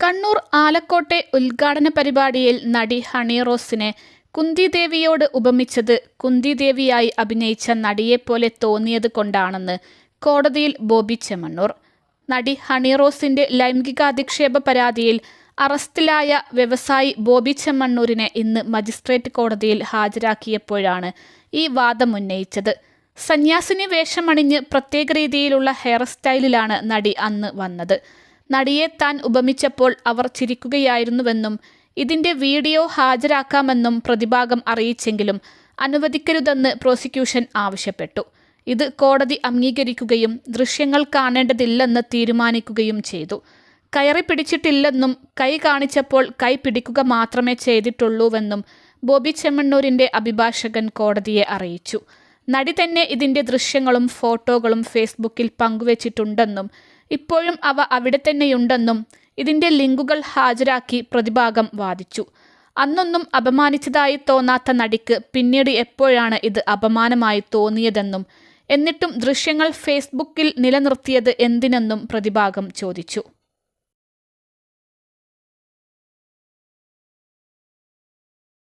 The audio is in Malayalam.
കണ്ണൂർ ആലക്കോട്ടെ ഉദ്ഘാടന പരിപാടിയിൽ നടി ഹണി റോസിനെ കുന്തിദേവിയോട് ഉപമിച്ചത് കുന്തിദേവിയായി അഭിനയിച്ച നടിയെപ്പോലെ തോന്നിയത് കൊണ്ടാണെന്ന് കോടതിയിൽ ബോബി ചെമ്മണ്ണൂർ നടി ഹണി റോസിന്റെ ലൈംഗികാധിക്ഷേപ പരാതിയിൽ അറസ്റ്റിലായ വ്യവസായി ബോബി ചെമ്മണ്ണൂരിനെ ഇന്ന് മജിസ്ട്രേറ്റ് കോടതിയിൽ ഹാജരാക്കിയപ്പോഴാണ് ഈ വാദം ഉന്നയിച്ചത്. സന്യാസിനി വേഷമണിഞ്ഞ് പ്രത്യേക രീതിയിലുള്ള ഹെയർ സ്റ്റൈലിലാണ് നടി അന്ന് വന്നത്. നടിയെ താൻ ഉപമിച്ചപ്പോൾ അവർ ചിരിക്കുകയായിരുന്നുവെന്നും ഇതിന്റെ വീഡിയോ ഹാജരാക്കാമെന്നും പ്രതിഭാഗം അറിയിച്ചെങ്കിലും അനുവദിക്കരുതെന്ന് പ്രോസിക്യൂഷൻ ആവശ്യപ്പെട്ടു. ഇത് കോടതി അംഗീകരിക്കുകയും ദൃശ്യങ്ങൾ കാണേണ്ടതില്ലെന്ന് തീരുമാനിക്കുകയും ചെയ്തു. കയറി പിടിച്ചിട്ടില്ലെന്നും കൈ കാണിച്ചപ്പോൾ കൈ പിടിക്കുക മാത്രമേ ചെയ്തിട്ടുള്ളൂവെന്നും ബോബി ചെമ്മണ്ണൂരിന്റെ അഭിഭാഷകൻ കോടതിയെ അറിയിച്ചു. നടി തന്നെ ഇതിന്റെ ദൃശ്യങ്ങളും ഫോട്ടോകളും ഫേസ്ബുക്കിൽ പങ്കുവച്ചിട്ടുണ്ടെന്നും ഇപ്പോഴും അവ അവിടെ തന്നെയുണ്ടെന്നും ഇതിന്റെ ലിങ്കുകൾ ഹാജരാക്കി പ്രതിഭാഗം വാദിച്ചു. അന്നൊന്നും അപമാനിച്ചതായി തോന്നാത്ത നടിക്ക് പിന്നീട് എപ്പോഴാണ് ഇത് അപമാനമായി തോന്നിയതെന്നും എന്നിട്ടും ദൃശ്യങ്ങൾ ഫേസ്ബുക്കിൽ നിലനിർത്തിയത് എന്തിനെന്നും പ്രതിഭാഗം ചോദിച്ചു.